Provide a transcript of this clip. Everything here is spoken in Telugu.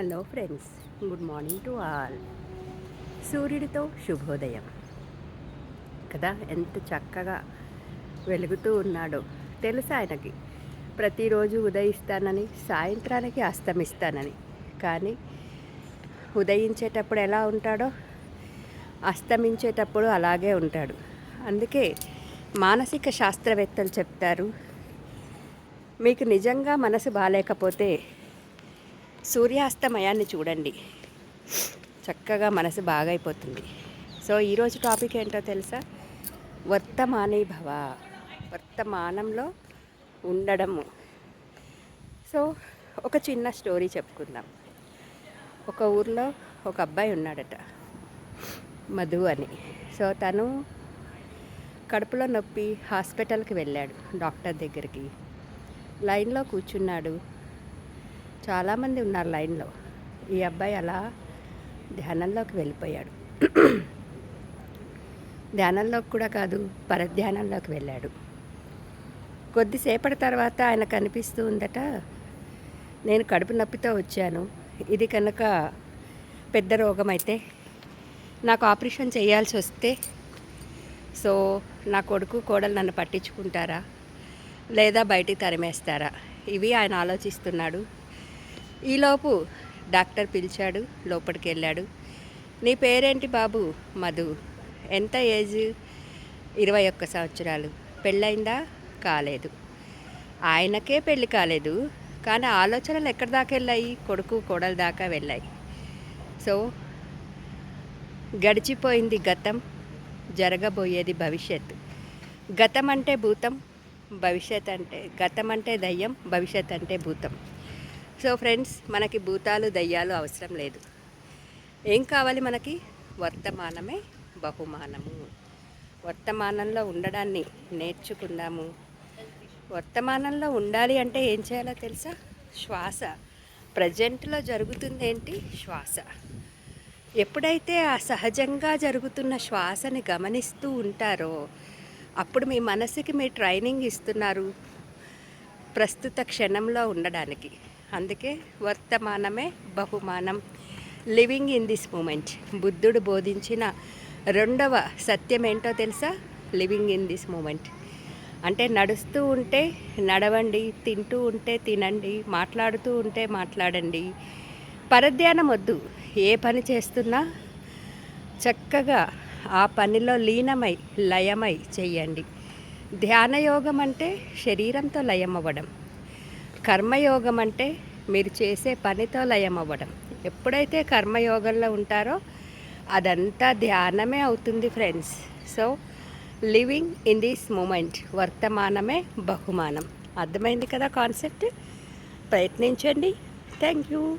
Hello friends good morning to all సూర్యుడితో శుభోదయం. కదా ఎంత చక్కగా వెలుగుతూ ఉన్నాడో తెలుసు ఆయనకి? ప్రతిరోజు ఉదయిస్తానని సాయంత్రానికి అస్తమిస్తానని. కానీ ఉదయించేటప్పుడు ఎలా ఉంటాడో అస్తమించేటప్పుడు అలాగే ఉంటాడు. అందుకే మానసిక శాస్త్రవేత్తలు చెప్తారు మీకు నిజంగా మనసు బాగాలేకపోతే సూర్యాస్తమయాన్ని చూడండి. చక్కగా మనసు బాగైపోతుంది. సో ఈరోజు టాపిక్ ఏంటో తెలుసా? వర్తమానే భవ వర్తమానంలో ఉండడము. సో ఒక చిన్న స్టోరీ చెప్పుకుందాం. ఒక ఊర్లో ఒక అబ్బాయి ఉన్నాడట మధు అని. సో తను కడుపులో నొప్పి హాస్పిటల్కి వెళ్ళాడు డాక్టర్ దగ్గరికి. లైన్లో కూర్చున్నాడు చాలామంది ఉన్నారు లైన్లో. ఈ అబ్బాయి అలా ధ్యానంలోకి వెళ్ళిపోయాడు. ధ్యానంలోకి కూడా కాదు పరధ్యానంలోకి వెళ్ళాడు. కొద్దిసేపటి తర్వాత ఆయన కనిపిస్తూ ఉందట నేను కడుపు నొప్పితో వచ్చాను. ఇది కనుక పెద్ద రోగం అయితే నాకు ఆపరేషన్ చేయాల్సి వస్తే సో నా కొడుకు కోడలు నన్ను పట్టించుకుంటారా? లేదా బయటికి తరిమేస్తారా? ఇవి ఆయన ఆలోచిస్తున్నాడు. ఈలోపు డాక్టర్ పిలిచాడు లోపలికి వెళ్ళాడు. నీ పేరేంటి బాబు? మధు. ఎంత ఏజ్? ఇరవై ఒక్క సంవత్సరాలు. పెళ్ళైందా కాలేదు. ఆయనకే పెళ్ళి కాలేదు. కానీ ఆలోచనలు ఎక్కడి దాకా వెళ్ళాయి? కొడుకు కోడల దాకా వెళ్ళాయి. సో గడిచిపోయింది గతం జరగబోయేది భవిష్యత్. గతం అంటే భూతం భవిష్యత్ అంటే గతం అంటే దయ్యం భవిష్యత్ అంటే భూతం. సో ఫ్రెండ్స్ మనకి భూతాలు దయ్యాలు అవసరం లేదు. ఏం కావాలి మనకి? వర్తమానమే బహుమానము. వర్తమానంలో ఉండడాన్ని నేర్చుకుందాము. వర్తమానంలో ఉండాలి అంటే ఏం చేయాలో తెలుసా? శ్వాస. ప్రజెంట్లో జరుగుతుంది ఏంటి శ్వాస. ఎప్పుడైతే ఆ సహజంగా జరుగుతున్న శ్వాసని గమనిస్తూ ఉంటారో అప్పుడు మీ మనసుకి మీ ట్రైనింగ్ ఇస్తున్నారు. ప్రస్తుత క్షణంలో ఉండడానికి. అందుకే వర్తమానమే బహుమానం. లివింగ్ ఇన్ దిస్ మూమెంట్ బుద్ధుడు బోధించిన రెండవ సత్యం ఏంటో తెలుసా? లివింగ్ ఇన్ దిస్ మూమెంట్ అంటే నడుస్తూ ఉంటే నడవండి తింటూ ఉంటే తినండి మాట్లాడుతూ ఉంటే మాట్లాడండి. పరధ్యానం వద్దు. ఏ పని చేస్తున్నా చక్కగా ఆ పనిలో లీనమై లయమై చేయండి. ధ్యానయోగం అంటే శరీరంతో లయం అవ్వడం కర్మయోగం అంటే మీరు చేసే పనితో లయం అవ్వడం ఎప్పుడైతే కర్మయోగంలో ఉంటారో అదంతా ధ్యానమే అవుతుంది friends. So living in this moment వర్తమానమే బహుమానం. అర్థమైంది కదా కాన్సెప్ట్? ప్రయత్నించండి. Thank you.